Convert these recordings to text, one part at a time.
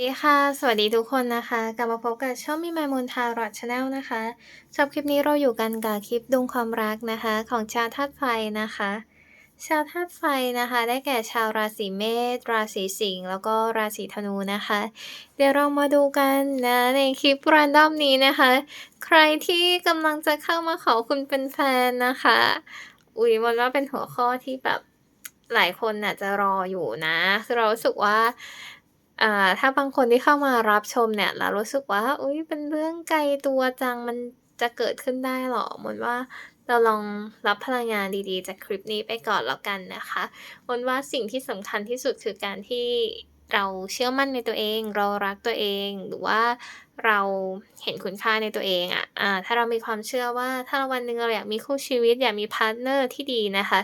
ดีค่ะ สวัสดีทุกคนนะคะ กลับมาพบกับช่องมีไมมูนทารอดชาแนลนะคะสำหรับคลิปนี้เราอยู่กันกับคลิปดวงความรักนะคะ ของชาวธาตุไฟนะคะ ชาวธาตุไฟนะคะ ได้แก่ชาวราศีเมษ ราศีสิงห์ แล้วก็ราศีธนูนะคะ เดี๋ยวเรามาดูกันนะในคลิปรันดอมนี้นะคะ ใครที่กำลังจะเข้ามาขอคุณเป็นแฟนนะคะ อุ๊ยมันว่าเป็นหัวข้อที่แบบหลายคนน่ะจะรออยู่นะ คือเราสึกว่า อ่า ถ้าบางคนที่เข้ามารับชมเนี่ยแล้วรู้สึกว่า อุ๊ย เป็นเรื่องไกลตัวจัง มันจะเกิดขึ้นได้เหรอ?มนว่าเราลองรับพลังงานดีๆ จากคลิปนี้ไปก่อนแล้วกันนะคะมนว่าสิ่งที่สำคัญที่สุดคือการที่เราเชื่อมั่นในตัวเอง เรารักตัวเอง หรือว่า เราเห็นคุณค่าในตัวเองอะอ่าถ้าเรามีความเชื่อว่า ถ้าวันหนึ่งเราอยากมีคู่ชีวิต อยากมีพาร์ตเนอร์ที่ดีนะคะ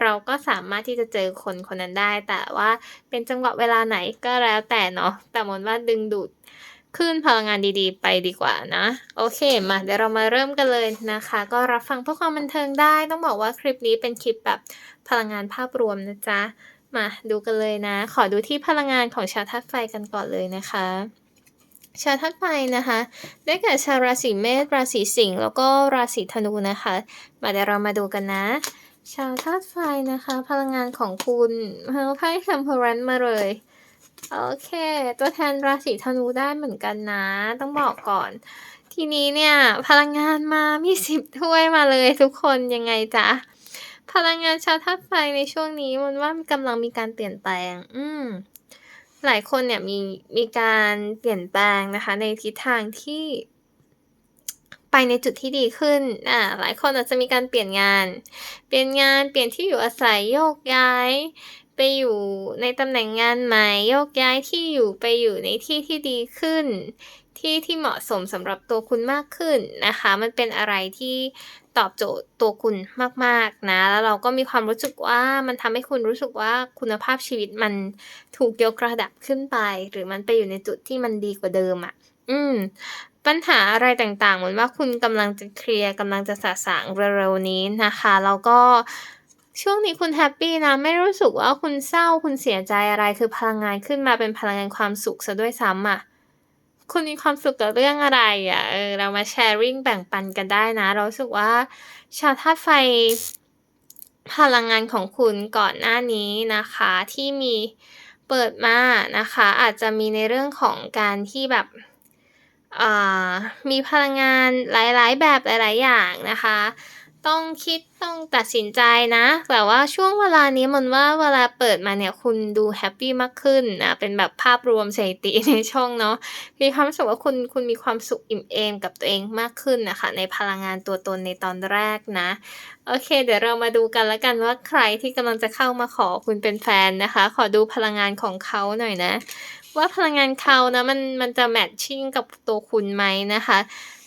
เราก็สามารถที่จะเจอคนคนนั้นได้ แต่ว่าเป็นจังหวะเวลาไหนก็แล้วแต่เนาะ แต่มนว่าดึงดูดคลื่นพลังงานดีๆ ไปดีกว่านะ โอเคมาเดี๋ยวเรามาเริ่มกันเลยนะคะ ก็รับฟังเพื่อความบันเทิงได้ ต้องบอกว่าคลิปนี้เป็นคลิปแบบพลังงานภาพรวมนะจ๊ะ มาดูกันเลยนะ ขอดูที่พลังงานของชาวธาตุไฟกันก่อนเลยนะคะ ชาวธาตุไฟนะคะ ได้แก่ชาวราศีเมษ ราศีสิงห์ แล้วก็ราศีธนูนะคะ มาเดี๋ยวเรามาดูกันนะ ชาวธาตุไฟนะคะ พลังงานของคุณเอาไพ่ Temperance มาเลย โอเค ตัวแทนราศีธนูได้เหมือนกันนะ ต้องบอกก่อน ทีนี้เนี่ย พลังงานมามี10ถ้วยมาเลยทุกคนยังไงจ๊ะ?พลังงานชาวธาตุไฟในช่วงนี้มันว่ากำลังมีการเปลี่ยนแปลง อืม หลายคนเนี่ยมีมีการเปลี่ยนแปลงนะคะ ในทิศทางที่ ไปในจุดที่ดีขึ้นอ่าหลายคนอาจจะมีการเปลี่ยนงาน เปลี่ยนงานเปลี่ยนที่อยู่อาศัยโยกย้าย ไปอยู่ในตำแหน่งงานใหม่โยกย้ายที่อยู่ไปอยู่ในที่ที่ดีขึ้น ที่ที่เหมาะสมสำหรับตัวคุณมากขึ้นนะคะ มันเป็นอะไรที่ ตอบโจทย์ตัวคุณมาก ๆ นะ แล้วเราก็มีความรู้สึกว่ามันทำให้คุณรู้สึกว่าคุณภาพชีวิตมันถูกยกระดับขึ้นไป หรือมันไปอยู่ในจุดที่มันดีกว่าเดิมอะอืม ปัญหาอะไรต่างๆ เหมือนว่าคุณกำลังจะเคลียร์กำลังจะสะสางเร็วๆนี้นะคะแล้วก็ช่วงนี้คุณแฮปปี้นะ ไม่รู้สึกว่าคุณเศร้าคุณเสียใจอะไรคือพลังงานขึ้นมาเป็นพลังงานความสุขเสียด้วยซ้ำอะ คุณมีความสุขกับเรื่องอะไรอะ?เออเรามา sharing แบ่งปันกันได้นะ เราสึกว่า ชาวธาตุไฟพลังงานของคุณก่อนหน้านี้นะคะ ที่มีเปิดมานะคะ อาจจะมีในเรื่องของการที่แบบมีพลังงานหลาย ๆ แบบหลาย ๆ อย่างนะคะ ต้องคิดต้องตัดสินใจนะ แต่ว่าช่วงเวลานี้มันว่าเวลาเปิดมาเนี่ยคุณดูแฮปปี้มากขึ้นนะเป็นแบบภาพรวมสถิติในช่องเนาะมีความรู้สึกว่าคุณคุณมีความสุขอิ่มเอมกับตัวเองมากขึ้นนะคะ ในพลังงานตัวตนในตอนแรกนะโอเค เดี๋ยวเรามาดูกันแล้วกันว่าใครที่กำลังจะเข้ามาขอคุณเป็นแฟนนะคะ ขอดูพลังงานของเขาหน่อยนะ ว่าพลังงานเขานะมันมันจะ matching กับตัวคุณไหมนะคะ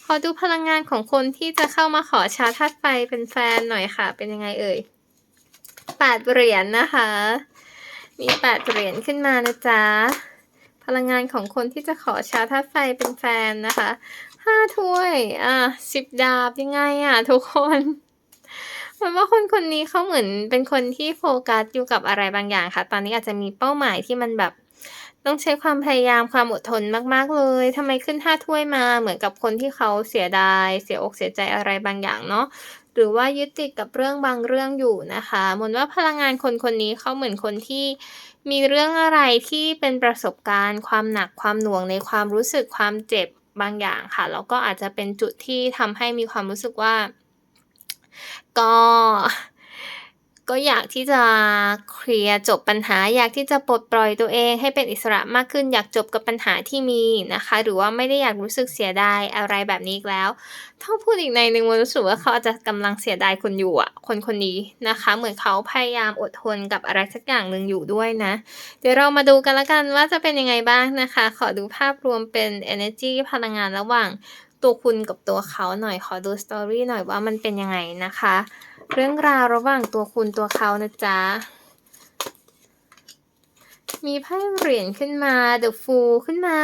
ขอดูพลังงานของคนที่จะเข้ามาขอชาวธาตุไฟเป็นแฟนหน่อยค่ะ เป็นยังไงเอ่ย?8เหรียญนะคะ มี8เหรียญขึ้นมานะจ๊ะ พลังงานของคนที่จะขอชาวธาตุไฟเป็นแฟนนะคะ5ถ้วย อ่า10ดาบยังไงอะทุกคนเหมือนว่าคนคนนี้เขาเหมือนเป็นคนที่โฟกัสอยู่กับอะไรบางอย่างค่ะ ตอนนี้อาจจะมีเป้าหมายที่มันแบบ ต้องใช้ความพยายามความอดทนมากๆเลยทำไมขึ้น5ถ้วยมาเหมือนกับคนที่เขาเสียดาย เสียอกเสียใจอะไรบางอย่างเนาะหรือว่ายึดติดกับเรื่องบางเรื่องอยู่นะคะมนว่าพลังงานคนคนนี้เขาเหมือนคนที่มีเรื่องอะไรที่เป็นประสบการณ์ ความหนักความหน่วงในความรู้สึกความเจ็บบางอย่างค่ะแล้วก็อาจจะเป็นจุดที่ทำให้มีความรู้สึกว่า ก็ ก็อยากที่จะเคลียร์จบปัญหา อยากที่จะปลดปล่อยตัวเองให้เป็นอิสระมากขึ้น อยากจบกับปัญหาที่มีนะคะ หรือว่าไม่ได้อยากรู้สึกเสียดายอะไรแบบนี้อีกแล้วถ้าพูดอีกในหนึ่งมนรู้สึกว่าเขาอาจจะกำลังเสียดายคุณอยู่อะคนคนนี้นะคะ เหมือนเขาพยายามอดทนกับอะไรสักอย่างหนึ่งอยู่ด้วยนะ เดี๋ยวเรามาดูกันล้วกันว่าจะเป็นยังไงบ้างนะคะ ขอดูภาพรวมเป็นเอเนอร์จีพลังงานระหว่างตัวคุณกับตัวเขาหน่อยขอดู story หน่อยว่ามันเป็นยังไงนะคะ เรื่องราวระหว่างตัวคุณตัวเขานะจ๊ะ มีไพ่เหรียญขึ้นมาเดอะฟูขึ้นมา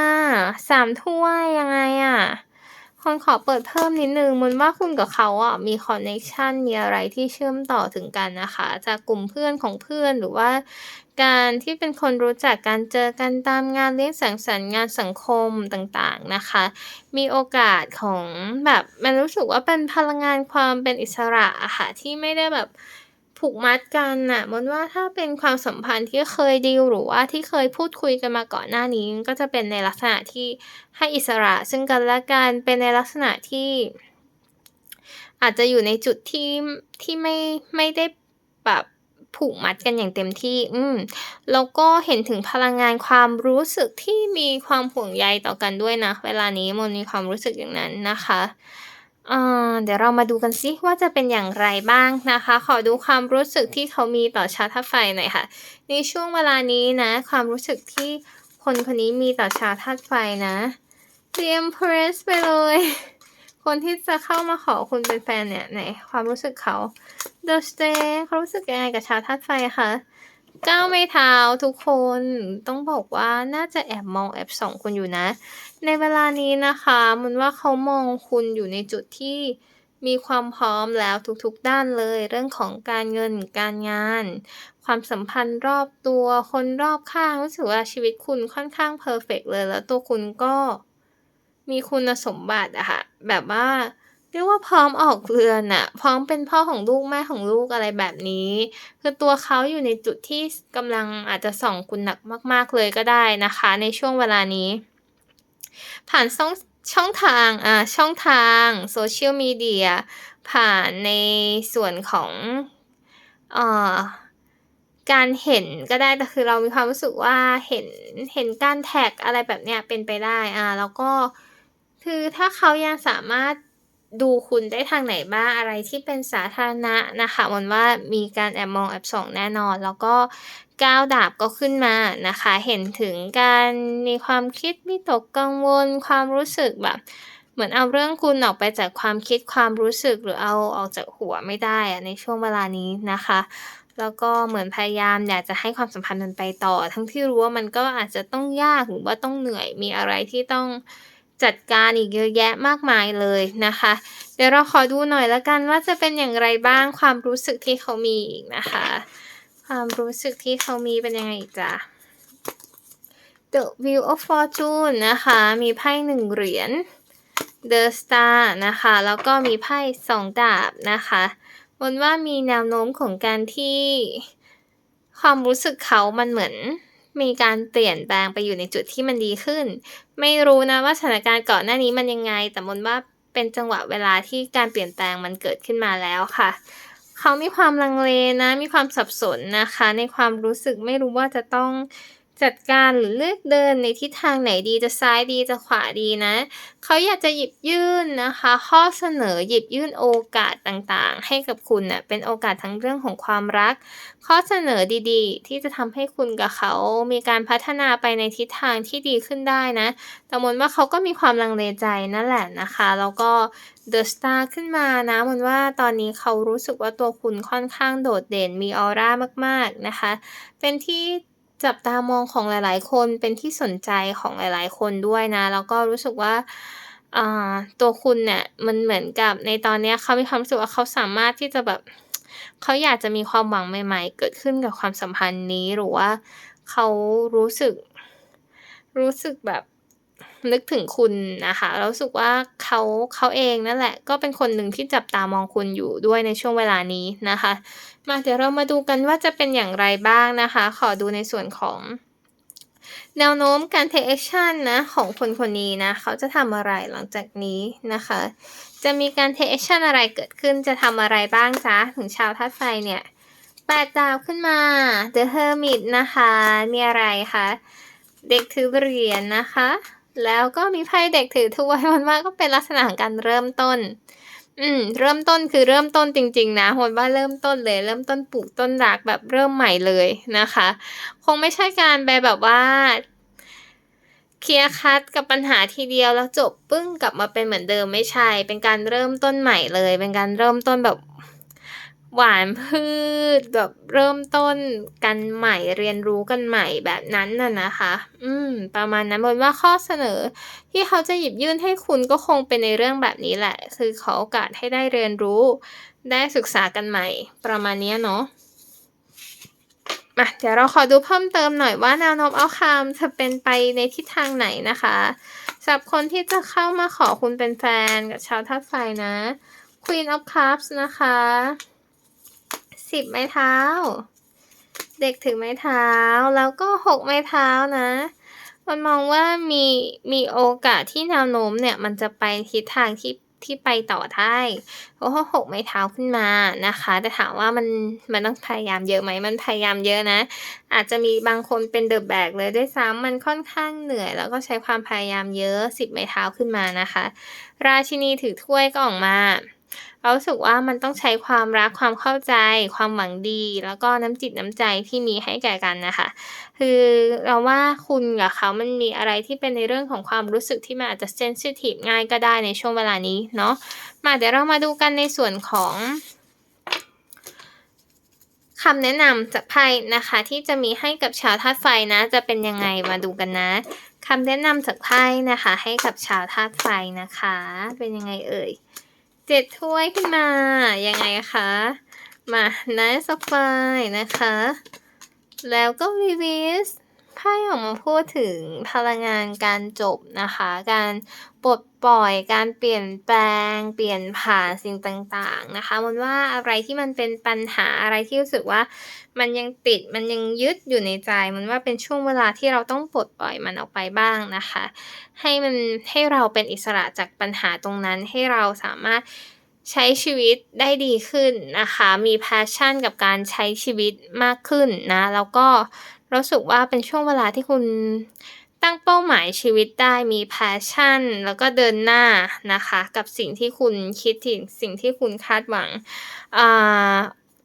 สามถ้วยยังไงอะ? คนขอเปิดเพิ่มนิดนึงมันว่าคุณกับเขาอะมีคอนเนคชันมีอะไรที่เชื่อมต่อถึงกันนะคะ จากกลุ่มเพื่อนของเพื่อนหรือว่า การที่เป็นคนรู้จักกันเจอกันตามงานเลี้ยงสังสรรค์งานสังคมต่างๆนะคะ มีโอกาสของแบบมันรู้สึกว่าเป็นพลังงานความเป็นอิสระอะค่ะที่ไม่ได้แบบ ผูกมัดกันน่ะมนว่าถ้าเป็นความสัมพันธ์ที่เคยดีลหรือว่าที่เคยพูดคุยกันมาก่อนหน้านี้ ก็จะเป็นในลักษณะที่ให้อิสระ ซึ่งกันและกันเป็นในลักษณะที่ อาจจะอยู่ในจุดที่ที่ไม่ไม่ได้แบบผูกมัดกันอย่างเต็มที่ อืม แล้วก็เห็นถึงพลังงานความรู้สึกที่มีความห่วงใยต่อกันด้วยนะ เวลานี้มนมีความรู้สึกอย่างนั้นนะคะ อ่า เดี๋ยวเรามาดูกันซิว่าจะเป็นอย่างไรบ้างนะคะ ขอดูความรู้สึกที่เขามีต่อชาวธาไฟหน่อยค่ะ ในช่วงเวลานี้นะความรู้สึกที่คนคนนี้มีต่อชาวธาไฟนะเตรียมเพรสไปเลย คนที่จะเข้ามาขอคุณเป็นแฟนเนี่ยไหนความรู้สึกเขา The Stay เขารู้สึกยังไงกับชาวธาไฟคะ ก้าวไม่เท้าทุกคนต้องบอกว่าน่าจะแอบมองแอบส่องคุณอยู่นะ ในเวลานี้นะคะมันว่าเขามองคุณอยู่ในจุดที่มีความพร้อมแล้วทุกๆด้านเลย เรื่องของการเงินการงาน ความสัมพันธ์รอบตัวคนรอบข้างรู้สึกว่าชีวิตคุณค่อนข้างเพอร์เฟกเลย แล้วตัวคุณก็มีคุณสมบัติอะค่ะแบบว่า เรียกว่าพร้อมออกเรือนอะพร้อมเป็นพ่อของลูกแม่ของลูกอะไรแบบนี้ คือตัวเขาอยู่ในจุดที่กำลังอาจจะส่องคุณหนักมาก ๆเลยก็ได้นะคะ ในช่วงเวลานี้ ผ่านช่องช่องทางอ่าช่องทางโซเชียลมีเดียผ่านในส่วนของเอ่อการเห็นก็ได้แต่คือเรามีความรู้สึกว่าเห็นเห็นการแท็กอะไรแบบเนี้ยเป็นไปได้อ่าแล้วก็คือถ้าเขายังสามารถ ดูคุณได้ทางไหนบ้างอะไรที่เป็นสาธารณะนะคะมันว่ามีการแอบมองแอบส่องแน่นอน แล้วก็ก้าวดาบก็ขึ้นมานะคะ เห็นถึงการมีความคิดวิตกกังวล ความรู้สึกแบบ เหมือนเอาเรื่องคุณออกไปจากความคิดความรู้สึกหรือเอาออกจากหัวไม่ได้อะในช่วงเวลานี้นะคะแล้วก็เหมือนพยายามอยากจะให้ความสัมพันธ์มันไปต่อ ทั้งที่รู้ว่ามันก็อาจจะต้องยากหรือว่าต้องเหนื่อยมีอะไรที่ต้อง จัดการอีกเยอะแยะมากมายเลยนะคะ เดี๋ยวเราขอดูหน่อยละกันว่าจะเป็นอย่างไรบ้างความรู้สึกที่เขามีอีกนะคะ ความรู้สึกที่เขามีเป็นยังไงจ้ะ The Wheel of Fortune นะคะ มีไพ่หนึ่งเหรียญ The Star นะคะ แล้วก็มีไพ่สองดาบนะคะบนว่ามีแนวโน้มของการที่ความรู้สึกเขามันเหมือน มีการเปลี่ยนแปลงไปอยู่ในจุดที่มันดีขึ้น ไม่รู้นะว่าสถานการณ์ก่อนหน้านี้มันยังไง แต่มนว่าเป็นจังหวะเวลาที่การเปลี่ยนแปลงมันเกิดขึ้นมาแล้วค่ะ เขามีความลังเลนะ มีความสับสนนะคะ ในความรู้สึกไม่รู้ว่าจะต้อง จัดการหรือเลือกเดินในทิศทางไหนดีจะซ้ายดีจะขวาดีนะ เขาอยากจะหยิบยื่นนะคะ ข้อเสนอหยิบยื่นโอกาสต่างๆ ให้กับคุณเนะ่ยเป็นโอกาสทั้งเรื่องของความรัก ข้อเสนอดีๆ ที่จะทำให้คุณกับเขามีการพัฒนาไปในทิศทางที่ดีขึ้นได้นะ แต่มนว่าเขาก็มีความลังเลใจนั่นแหละนะคะ แล้วก็เดอะสตาร์ขึ้นมานะมนว่าตอนนี้เขารู้สึกว่าตัวคุณค่อนข้างโดดเด่นมีออร่ามากๆนะคะ เป็นที่ จับตามองของหลายๆ คนเป็นที่สนใจของหลาย ๆ คนด้วยนะ แล้วก็รู้สึกว่าตัวคุณเนี่ยมันเหมือนกับในตอนนี้เขามีความรู้สึกว่าเขาสามารถที่จะแบบเขาอยากจะมีความหวังใหม่ ๆ เกิดขึ้นกับความสัมพันธ์นี้หรือว่าเขารู้สึกรู้สึกแบบ นึกถึงคุณนะคะรู้สึกว่าเขาเขาเองนั่นแหละ ก็เป็นคนหนึ่งที่จับตามองคุณอยู่ด้วยในช่วงเวลานี้นะคะ มาเดี๋ยวเรามาดูกันว่าจะเป็นอย่างไรบ้างนะคะ ขอดูในส่วนของแนวโน้มการ take action นะของคนคนนี้นะ เขาจะทำอะไรหลังจากนี้นะคะ จะมีการ take action อะไรเกิดขึ้นจะทำอะไรบ้างจ๊ะ ถึงชาวธาตุไฟเนี่ยแปดดาวขึ้นมา The Hermit นะคะ มีอะไรคะ เด็กถือเหรียญนะคะ แล้วก็มีไพ่เด็กถือถ้วยมันว่าก็เป็นลักษณะของการเริ่มต้น อืม เริ่มต้นคือเริ่มต้นจริง ๆ นะโหดว่าเริ่มต้นเลย เริ่มต้นปลูกต้นรักแบบเริ่มใหม่เลยนะคะ คงไม่ใช่การไปแบบว่าเคลียร์คัดกับปัญหาทีเดียวแล้วจบปึ้งกลับมาเป็นเหมือนเดิมไม่ใช่ เป็นการเริ่มต้นใหม่เลย เป็นการเริ่มต้นแบบ หวานพืชแบบเริ่มต้นกันใหม่เรียนรู้กันใหม่แบบนั้นน่ะนะคะ อืม ประมาณนั้นมนว่าข้อเสนอ ที่เขาจะหยิบยื่นให้คุณก็คงเป็นในเรื่องแบบนี้แหละ คือขอโอกาสให้ได้เรียนรู้ ได้ศึกษากันใหม่ ประมาณนี้เนาะมาเดี๋ยวเราขอดูเพิ่มเติมหน่อยว่าแนวโน้ม outcome จะเป็นไปในทิศทางไหนนะคะสำหรับคนที่จะเข้ามาขอคุณเป็นแฟนกับชาวธาตุไฟนะ Queen of Cups นะคะ 10ไม้เท้า เด็กถือไม้เท้าแล้วก็6ไม้เท้านะ มันมองว่ามีมีโอกาสที่แนวโน้มเนี่ยมันจะไปทิศทางที่ที่ไปต่อได้เพราะว่า6ไม้เท้าขึ้นมานะคะ แต่ถามว่ามันมันต้องพยายามเยอะไหมมันพยายามเยอะนะ อาจจะมีบางคนเป็น The Bag เลยด้วยซ้ำมันค่อนข้างเหนื่อย แล้วก็ใช้ความพยายามเยอะ10ไม้เท้าขึ้นมานะคะ ราชินีถือถ้วยก็ออกมา เรารู้สึกว่ามันต้องใช้ความรักความเข้าใจ ความหวังดี แล้วก็น้ำจิตน้ำใจที่มีให้แก่กันนะคะ คือเราว่าคุณกับเขามันมีอะไรที่เป็นในเรื่องของความรู้สึกที่มันอาจจะเซนซิทิฟง่ายก็ได้ในช่วงเวลานี้เนาะมาเดี๋ยวเรามาดูกันในส่วนของคำแนะนำจากไพ่นะคะ ที่จะมีให้กับชาวธาตุไฟนะ จะเป็นยังไงมาดูกันนะคำแนะนำจากไพ่นะคะ ให้กับชาวธาตุไฟนะคะ เป็นยังไงเอ่ย จ็ดถ้วยขึ้นมา ยังไงคะ มาไนท์สปายนะคะ แล้วก็วีวิสไพ่ออกมาพูดถึงพลังงานการจบนะคะ การปลด ปล่อยการเปลี่ยนแปลง เปลี่ยนผ่านสิ่งต่างๆนะคะมันว่าอะไรที่มันเป็นปัญหาอะไรที่รู้สึกว่ามันยังติดมันยังยึดอยู่ในใจมันว่าเป็นช่วงเวลาที่เราต้องปลดปล่อยมันออกไปบ้างนะคะ ให้มันให้เราเป็นอิสระจากปัญหาตรงนั้นให้เราสามารถใช้ชีวิตได้ดีขึ้นนะคะ มี passion กับการใช้ชีวิตมากขึ้นนะ แล้วก็รู้สึกว่าเป็นช่วงเวลาที่คุณ ตั้งเป้าหมายชีวิตได้มีแพชชั่น แล้วก็เดินหน้านะคะ กับสิ่งที่คุณคิดถึงสิ่งที่คุณคาดหวัง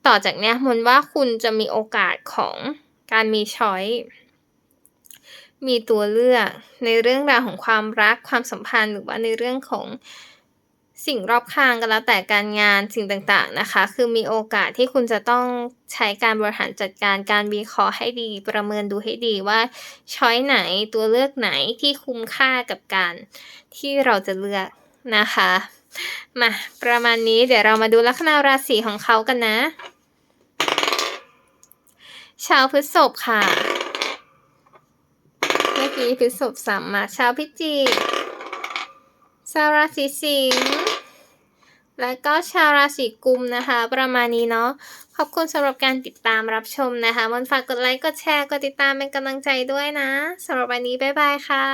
ต่อจากนี้ยมนว่าคุณจะมีโอกาสของการมีช้อยมีตัวเลือกในเรื่องราวของความรักความสัมพันธ์หรือว่าในเรื่องของ สิ่งรอบข้างก็แล้วแต่การงานสิ่งต่างๆนะคะ คือมีโอกาสที่คุณจะต้องใช้การบริหารจัดการการวิเคราะห์ให้ดี ประเมินดูให้ดีว่าช้อยไหนตัวเลือกไหนที่คุ้มค่ากับการที่เราจะเลือกนะคะมาประมาณนี้เดี๋ยวเรามาดูลัคนาราศีของเขากันนะ ชาวพฤษภค่ะ เมื่อกี้พฤษภซ้ำมาชาวพิจิกชาวราศีสิงห์ แล้วก็ชาวราศีกุมนะคะ ประมาณนี้เนาะขอบคุณสำหรับการติดตามรับชมนะคะมันฝากกดไลค์กดแชร์กดติดตามเป็นกำลังใจด้วยนะสำหรับวันนี้บ๊ายบายค่ะ